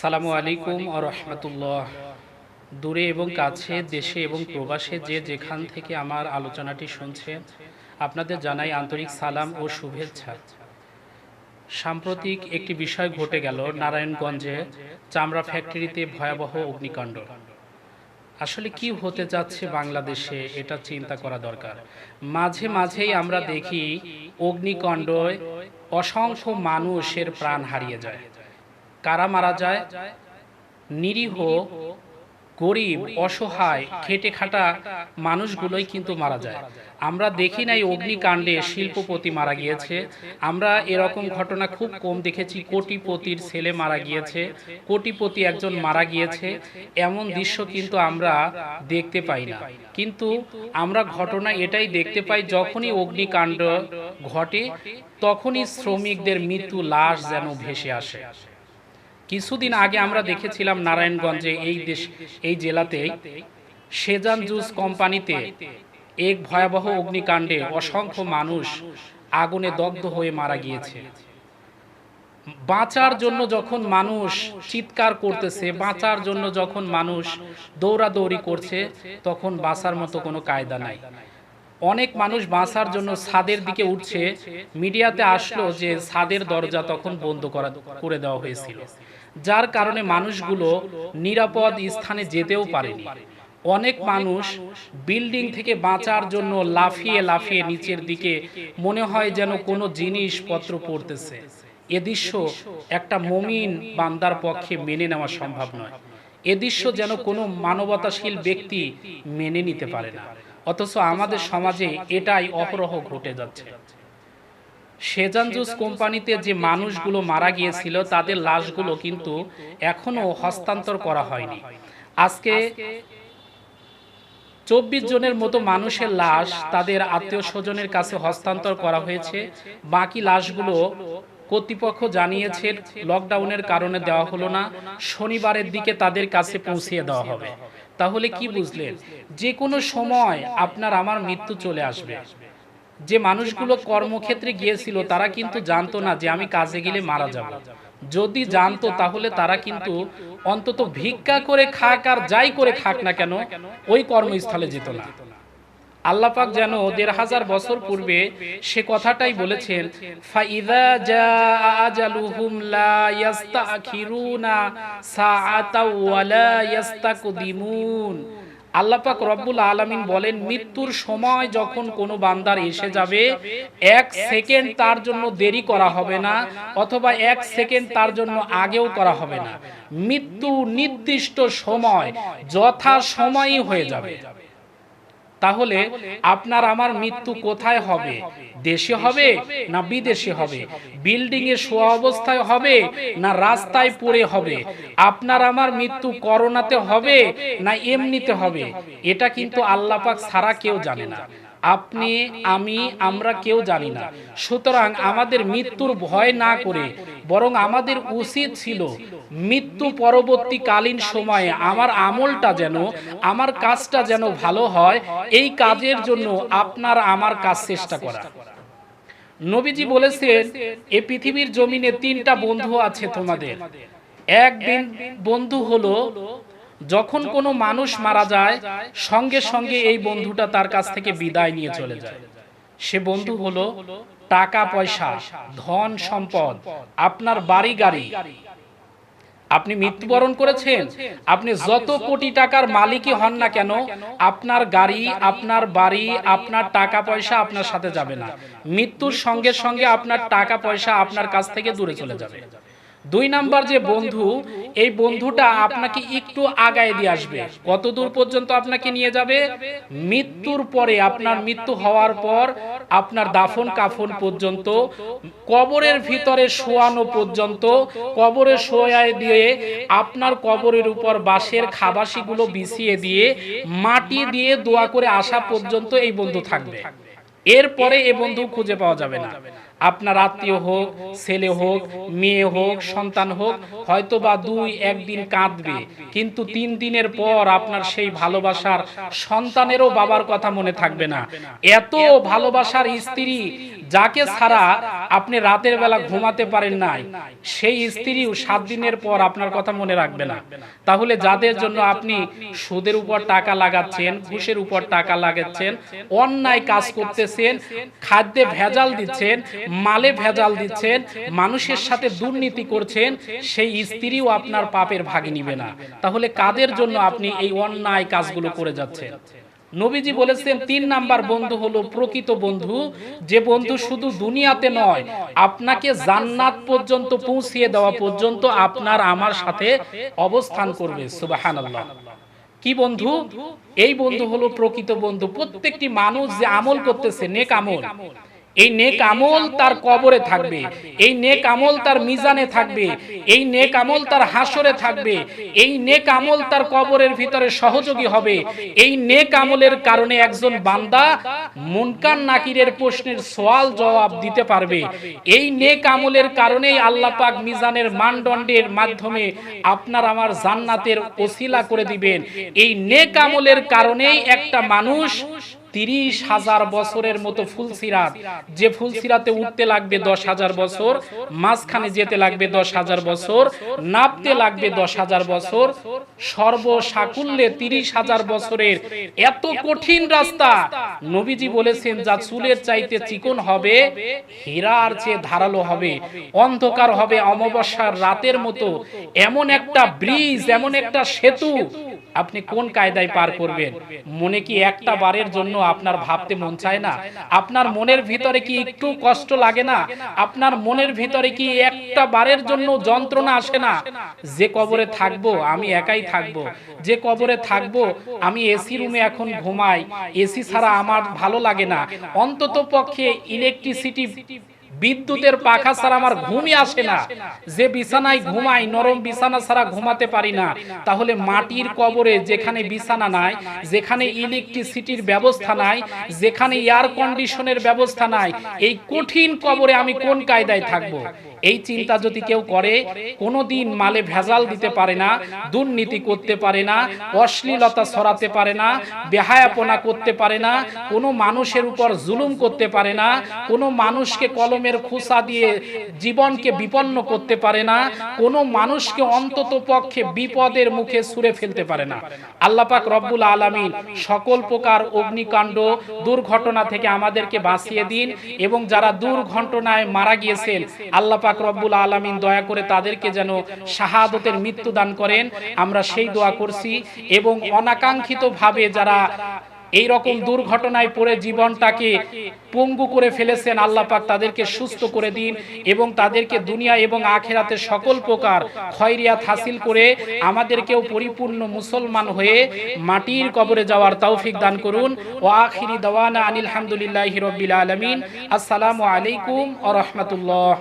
সালামু আলাইকুম ও রহমতুল্লাহ। দূরে এবং কাছে, দেশে এবং প্রবাসে যে যেখান থেকে আমার আলোচনাটি শুনছে, আপনাদের জানাই আন্তরিক সালাম ও শুভেচ্ছা। সাম্প্রতিক একটি বিষয় ঘটে গেল নারায়ণগঞ্জে, চামড়া ফ্যাক্টরিতে ভয়াবহ অগ্নিকাণ্ড। আসলে কি হতে যাচ্ছে বাংলাদেশে, এটা চিন্তা করা দরকার। মাঝে মাঝেই আমরা দেখি অগ্নিকাণ্ডে অসংখ্য মানুষের প্রাণ হারিয়ে যায়। কারা মারা যায়? নিরীহ, গরিব, অসহায় খেটে খাটা মানুষগুলোই কিন্তু মারা যায়। আমরা দেখি নাই অগ্নিকাণ্ডে শিল্পপতি মারা গিয়েছে। আমরা এরকম ঘটনা খুব কম দেখেছি, কোটিপতির ছেলে মারা গিয়েছে, কোটিপতি একজন মারা গিয়েছে, এমন দৃশ্য কিন্তু আমরা দেখতে পাই না। কিন্তু আমরা ঘটনা এটাই দেখতে পাই, যখনই অগ্নিকাণ্ড ঘটে, তখনই শ্রমিকদের মৃত্যু লাশ যেন ভেসে আসে। কিছুদিন আগে আমরা দেখেছিলাম নারায়ণগঞ্জে এই দেশ, এই জেলাতে সেজান জুস কোম্পানিতে এক ভয়াবহ অগ্নিকাণ্ডে অসংখ্য মানুষ আগুনে দগ্ধ হয়ে মারা গিয়েছে। বাঁচার জন্য যখন মানুষ চিৎকার করতেছে, বাঁচার জন্য যখন মানুষ দৌড়াদৌড়ি করছে, তখন বাঁচার মতো কোনো কায়দা নাই। অনেক মানুষ বাঁচার জন্য ছাদের দিকে উঠছে, মিডিয়াতে আসলো যে ছাদের দরজা তখন বন্ধ করা, করে দেওয়া হয়েছিল। যার কারণে মানুষগুলো নিরাপদ স্থানে যেতেও পারেনি। অনেক মানুষ বিল্ডিং থেকে বাঁচার জন্য লাফিয়ে লাফিয়ে নিচের দিকে মনে হয় যেন কোনো জিনিসপত্র পড়তেছে। এ দৃশ্য একটা মমিন বান্দার পক্ষে মেনে নেওয়া সম্ভব নয়। এ দৃশ্য যেন কোনো মানবতাশীল ব্যক্তি মেনে নিতে পারে না। অথচ আমাদের সমাজে এটাই অহরহ ঘটে যাচ্ছে। সেজান জুস কোম্পানিতে যে মানুষগুলো মারা গিয়েছিল তাদের লাশগুলো কিন্তু এখনও হস্তান্তর করা হয়নি। আজকে চব্বিশ জনের মতো মানুষের লাশ তাদের আত্মীয় স্বজনের কাছে হস্তান্তর করা হয়েছে। বাকি লাশগুলো কর্তৃপক্ষ জানিয়েছে লকডাউনের কারণে দেওয়া হলো না। শনিবারের দিকে তাদের কাছে পৌঁছিয়ে দেওয়া হবে। তাহলে কি বুঝলেন? যে কোনো সময় আপনার আমার মৃত্যু চলে আসবে। যে মানুষগুলো কর্মক্ষেত্রে গিয়েছিল, তারা কিন্তু জানতো না যে আমি কাজে গেলে মারা যাব। যদি জানতো, তাহলে তারা কিন্তু অন্তত ভিক্ষা করে খাক আর যাই করে খাক না কেন, ওই কর্মস্থলে যেত না। আল্লাপাক যেন দেড় হাজার বছর পূর্বে সে কথাটাই বলেছেন, ফাইদা আল্লাপাক রব্বুল আলমিন বলেন, মৃত্যুর সময় যখন কোনো বান্দার এসে যাবে, এক সেকেন্ড তার জন্য দেরি করা হবে না, অথবা এক সেকেন্ড তার জন্য আগেও করা হবে না। মৃত্যু নির্দিষ্ট সময় যথা সময়ই হয়ে যাবে। তাহলে আপনার আমার মৃত্যু কোথায় হবে? দেশে হবে না বিদেশে হবে? বিল্ডিং এ শোয়া অবস্থায় হবে না রাস্তায় পড়ে হবে? আপনার আমার মৃত্যু করোনাতে হবে না এমনিতে হবে? এটা কিন্তু আল্লাপাক ছাড়া কেউ জানে না। আপনি আমি আমরা কেউ জানি না। সুতরাং আমাদের মৃত্যুর ভয় না করে বরং আমাদের উচিত ছিল মৃত্যু পরবর্তীকালীন সময়ে আমার আমলটা যেন, আমার কাজটা যেন ভালো হয়, এই কাজের জন্য আপনার আমার কাজ চেষ্টা করা। নবীজি বলেছেন, এ পৃথিবীর জমিনে তিনটা বন্ধু আছে তোমাদের। একদিন বন্ধু হলো, যখন কোনো মানুষ মারা যায়, সঙ্গে সঙ্গে এই বন্ধুটা তার কাছ থেকে বিদায় নিয়ে চলে যায়। সে বন্ধু হলো, টাকা পয়সা, ধন সম্পদ, আপনার বাড়ি গাড়ি আপনি মৃত্যুবরণ করেছেন। আপনি যত কোটি টাকার মালিকই হন না কেন আপনার গাড়ি আপনার বাড়ি আপনার টাকা পয়সা আপনার সাথে যাবে না। মৃত্যুর সঙ্গে সঙ্গে আপনার টাকা পয়সা আপনার কাছ থেকে দূরে চলে যাবে। দুই নাম্বার যে বন্ধু, এই বন্ধুটা আপনাকে একটু আগায় দিয়ে আসবে। কত দূর পর্যন্ত আপনাকে নিয়ে যাবে? মৃত্যুর পরে, আপনার মৃত্যু হওয়ার পর, আপনার দাফন কাফন পর্যন্ত, কবরের ভিতরে শোয়ানো পর্যন্ত, কবরে শোয়ায় দিয়ে আপনার কবরের উপর বাঁশের খাবাসিগুলো বিছিয়ে দিয়ে, মাটি দিয়ে দোয়া করে আসা পর্যন্ত এই বন্ধু থাকবে। এরপরে এ বন্ধু খুঁজে পাওয়া যাবে না। আপনার আত্মীয় হোক ছেলে হোক মেয়ে হোক সন্তান হোক হয়তো বা দুই একদিন কাঁদবে। কিন্তু তিন দিনের পর আপনার সেই ভালোবাসার সন্তানেরও বাবার কথা মনে থাকবে না। এত ভালোবাসার স্ত্রী যাকে ছাড়া আপনি রাতের বেলা ঘুমাতে পারেন নাই। সেই স্ত্রীও সাত দিনের পর আপনার কথা মনে রাখবে না। তাহলে যাদের জন্য আপনি সুদের উপর টাকা লাগাচ্ছেন ঘুষের উপর টাকা লাগাচ্ছেন অন্যায় কাজ করতেছেন খাদ্যে ভেজাল দিচ্ছেন মালে ভেজাল দিচ্ছেন, মানুষের সাথে দুর্নীতি করছেন, সেই স্ত্রীও আপনার পাপের ভাগে নিবে না। তাহলে কাদের জন্য আপনি এই অন্যায় কাজগুলো করে যাচ্ছেন? নবীজি বলেছেন, তিন নাম্বার বন্ধু হলো প্রকৃত বন্ধু। যে বন্ধু শুধু দুনিয়াতে নয়, আপনাকে জান্নাত পর্যন্ত পৌঁছিয়ে দেওয়া পর্যন্ত আপনার আমার সাথে অবস্থান করবে। সুবাহানাল্লাহ। কি বন্ধু? এই বন্ধু হলো প্রকৃত বন্ধু। প্রত্যেকটি মানুষ যে আমল করতেছে, নেক আমল। এই নেক আমল তার কবরে থাকবে। এই নেক আমল তার মিজানে থাকবে। এই নেক আমল তার হাসরে থাকবে। এই নেক আমল তার কবরের ভিতরে সহযোগী হবে। এই নেক আমলের কারণে একজন বান্দা মুনকান নাকিরের প্রশ্নের সওয়াল জবাব দিতে পারবে। এই নেক আমলের কারণেই আল্লাহ পাক মিজানের মানদণ্ডের মাধ্যমে আপনার আমার জান্নাতের ওসিলা করে দিবেন। এই নেক আমলের কারণেই একটা মানুষ তিরিশ হাজার বছরের মতো ফুলসিরাত যে ফুলসিরাতে উঠতে লাগবে দশ হাজার বছর, মাঝখানে যেতে লাগবে দশ হাজার বছর, নাপতে লাগবে দশ হাজার বছর, সর্বসাকুল্যে তিরিশ হাজার বছরের এত কঠিন রাস্তা। নবীজি বলেছেন, যা চুলের চাইতে চিকন হবে, হীরার চেয়ে ধারালো হবে, অন্ধকার হবে অমাবস্যার রাতের মতো। এমন একটা ব্রিজ, এমন একটা সেতু আপনি কোন কায়দায় পার করবেন? মনে কি একটা বারের জন্য আপনার ভাবতে মন চায় না? আপনার মনের ভিতরে কি একটু কষ্ট লাগে না? আপনার মনের ভিতরে কি একটা বারের জন্য যন্ত্রণা আসে না? যে কবরে থাকব, আমি একাই থাকব। যে কবরে থাকব, আমি এসি রুমে এখন ঘুমাই। এসি ছাড়া আমার ভালো লাগে না। অন্তত পক্ষে ইলেকট্রিসিটি বিদ্যুতের পাখা ছাড়া আমার ঘুমই আসে না। যে বিছানায় ঘুমাই নরম বিছানা ছাড়া ঘুমাতে পারি না। তাহলে মাটির কবরে যেখানে বিছানা নাই যেখানে ইলেকট্রিসিটির ব্যবস্থা নাই যেখানে এয়ার কন্ডিশনের ব্যবস্থা নাই এই কঠিন কবরে আমি কোন কায়দায় থাকব? এই চিন্তা যদি কেউ করে কোনোদিন মালে ভেজাল দিতে পারে না দুর্নীতি করতে পারে না অশ্লীলতা ছড়াতে পারে না বেহায়াপনা করতে পারে না কোনো মানুষের উপর জুলুম করতে পারে না কোনো মানুষকে কলমের খুসা দিয়ে জীবনকে বিপন্ন করতে পারে না, কোনো মানুষকে অন্তত পক্ষে বিপদের মুখে ছুঁড়ে ফেলতে পারে না। আল্লাপাক রব্বুল আলমিন সকল প্রকার অগ্নিকাণ্ড, দুর্ঘটনা থেকে আমাদেরকে বাঁচিয়ে দিন এবং যারা দুর্ঘটনায় মারা গিয়েছেন আল্লাপাক রব্বুল আলমিন দয়া করে তাদেরকে যেন শাহাদতের মৃত্যু দান করেন। আমরা সেই দোয়া করছি এবং অনাকাঙ্ক্ষিত ভাবে যারা এই রকম দুর্ঘটনায় পড়ে জীবনটাকে পঙ্গু করে ফেলেছেন আল্লাহ পাক, তাদেরকে সুস্থ করে দিন এবং তাদেরকে দুনিয়া এবং আখেরাতে সকল প্রকার খয়রিয়াত হাসিল করে আমাদেরকেও পরিপূর্ণ মুসলমান হয়ে মাটির কবরে যাওয়ার তৌফিক দান করুন। ও আখিরি দাওয়ানা আনিল হামদুলিল্লাহি রব্বিল আলামিন। আসসালামু আলাইকুম ওয়া রাহমাতুল্লাহ।